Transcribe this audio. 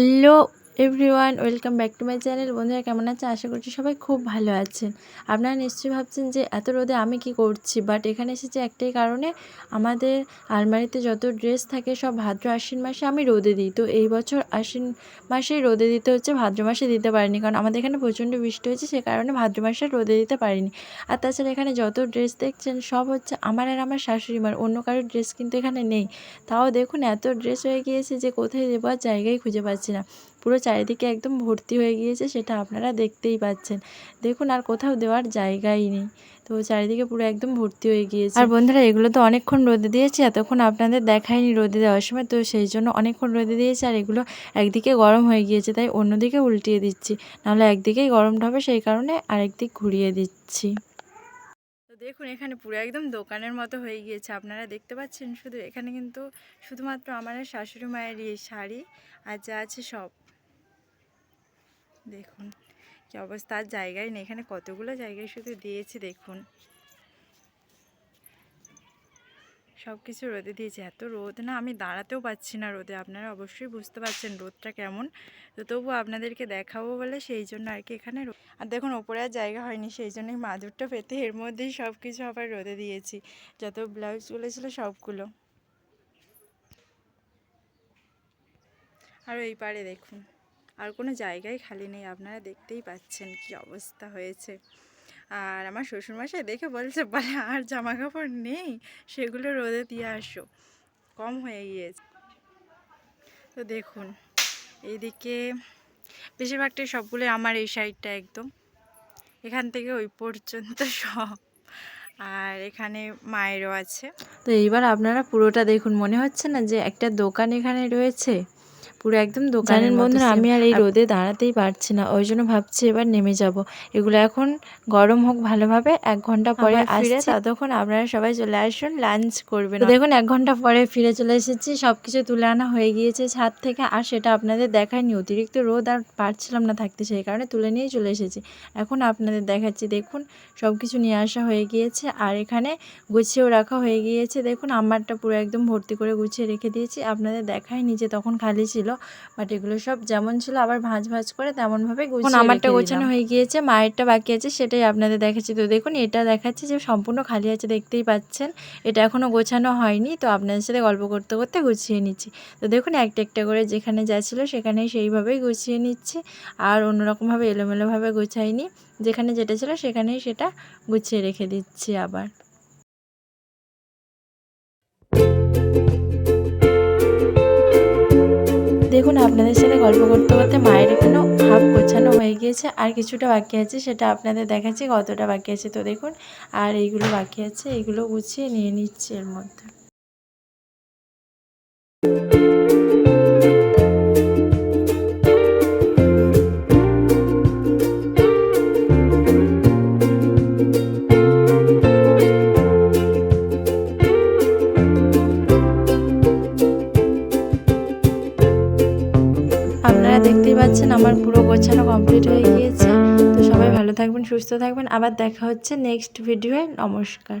നല്ല everyone, welcome back to my channel. বন্ধুরা, কেমন আছে আশা করছি সবাই খুব ভালো আছেন। আপনারা নিশ্চয়ই ভাবছেন যে, এত রোদে আমি কি করছি? বাট এখানে এসেছি একটাই কারণে, আমাদের আলমারিতে যত ড্রেস থাকে, সব ভাদ্র আশ্বিন মাসে আমি রোদে দিই। তো এই বছর আশ্বিন মাসেই রোদে দিতে হচ্ছে, ভাদ্র মাসে দিতে পারিনি। কারণ আমাদের এখানে প্রচণ্ড বৃষ্টি হয়েছে, সে কারণে ভাদ্র মাসে রোদে দিতে পারিনি। আর তাছাড়া এখানে যত ড্রেস দেখছেন, সব হচ্ছে আমার আর আমার শাশুড়ি মার অন্য কারোর ড্রেস কিন্তু এখানে নেই। তাও দেখুন, এত ড্রেস হয়ে গিয়েছে যে, কোথায় দেবার জায়গায় খুঁজে পাচ্ছি না। পুরো চারিদিকে একদম ভর্তি হয়ে গিয়েছে সেটা আপনারা দেখতেই পাচ্ছেন। দেখুন আর কোথাও দেওয়ার জায়গাই নেই। তো চারিদিকে পুরো একদম ভর্তি হয়ে গিয়েছে। আর বন্ধুরা এগুলো তো অনেকক্ষণ রোদে দিয়েছি এতক্ষণ আপনাদের দেখায়নি রোদে দেওয়ার সময় তো সেই জন্য অনেকক্ষণ রোদে দিয়েছি আর এগুলো একদিকে গরম হয়ে গিয়েছে তাই অন্যদিকে উল্টিয়ে দিচ্ছি। নাহলে একদিকেই গরমটা হবে সেই কারণে আরেক দিক ঘুরিয়ে দিচ্ছি। তো দেখুন এখানে পুরো একদম দোকানের মতো হয়ে গিয়েছে আপনারা দেখতে পাচ্ছেন শুধু এখানে কিন্তু শুধুমাত্র আমার শাশুড়ি মায়ের এই শাড়ি আর যা আছে সব। দেখুন, কি অবস্থা? আর জায়গায় নেই। এখানে কতগুলো জায়গায় শুধু দিয়েছে, দেখুন। সব কিছু রোদে দিয়েছে। এত রোদ না, আমি দাঁড়াতেও পাচ্ছি না রোদে। আপনারা অবশ্যই বুঝতে পারছেন রোদটা কেমন। তো তবুও আপনাদেরকে দেখাবো বলে সেই জন্য আর কি এখানে আর দেখুন, ওপরে আর জায়গা হয়নি, সেই জন্যই মাদুরটা পেতে এর মধ্যেই সব কিছু আবার রোদে দিয়েছি। যত ব্লাউজগুলো ছিল সবগুলো। আর ওই পারে দেখুন। আর কোনো জায়গায় খালি নেই, আপনারা দেখতেই পাচ্ছেন কি অবস্থা হয়েছে। আর আমার শ্বশুরমশাই দেখে বলছে, বলে, আর জামা কাপড় নেই, সেগুলো রোদে দিয়ে আসো। কম হয়ে গিয়েছে। তো দেখুন, এইদিকে বেশিরভাগটাই সবগুলো আমার এই সাইডটা একদম। এখান থেকে ওই পর্যন্ত সব। আর এখানে মায়েরও আছে। তো এইবার আপনারা পুরোটা দেখুন, মনে হচ্ছে না যে একটা দোকান এখানে রয়েছে? পুরো একদম দোকানের বন্ধুরা আমি আর এই রোদে দাঁড়াতেই পারছি না ওই জন্য ভাবছি এবার নেমে যাব। এগুলো এখন গরম হোক ভালোভাবে এক ঘণ্টা পরে আসছে। ততক্ষণ আপনারা সবাই চলে আসুন লাঞ্চ করবেন দেখুন এক ঘণ্টা পরে ফিরে চলে এসেছি। সব কিছু তুলে আনা হয়ে গিয়েছে ছাদ থেকে আর সেটা আপনাদের দেখায়নি অতিরিক্ত রোদ আর পারছিলাম না থাকতে সেই কারণে তুলে নিয়ে চলে এসেছি। এখন আপনাদের দেখাচ্ছি দেখুন সব কিছু নিয়ে আসা হয়ে গিয়েছে। আর এখানে গুছিয়েও রাখা হয়ে গিয়েছে। দেখুন আমারটা পুরো একদম ভর্তি করে গুছিয়ে রেখে দিয়েছি। আপনাদের দেখায়নি যে তখন খালি ছিল। বাট এগুলো সব যেমন ছিল আবার ভাঁজ ভাঁজ করে তেমনভাবে গুছিয়ে আমারটা গোছানো হয়ে গিয়েছে মায়েরটা বাকি আছে সেটাই আপনাদের দেখাচ্ছি। তো দেখুন এটা দেখাচ্ছি যে সম্পূর্ণ খালি আছে দেখতেই পাচ্ছেন। এটা এখনও গোছানো হয়নি তো আপনাদের সাথে গল্প করতে করতে গুছিয়ে নিচ্ছি। তো দেখুন একটা একটা করে যেখানে যা ছিল সেখানে সেইভাবেই গুছিয়ে নিচ্ছি আর অন্যরকমভাবে এলোমেলোভাবে গোছাইনি। যেখানে যেটা ছিল সেখানেই সেটা গুছিয়ে রেখে দিচ্ছি আবার। দেখুন, আপনাদের সাথে গল্প করতে করতে মায়ের এখানেও হাফ গোছানো হয়ে গিয়েছে। আর কিছুটা বাকি আছে, সেটা আপনাদের দেখাচ্ছি কতটা বাকি আছে। তো দেখুন, আর এইগুলো বাকি আছে এইগুলো গুছিয়ে নিয়ে নিচ্ছে এর মধ্যে। পুরো গোছানো কমপ্লিট হয়ে গিয়েছে। তো সবাই ভালো থাকবেন, সুস্থ থাকবেন। আবার দেখা হচ্ছে নেক্সট ভিডিওয়ে নমস্কার।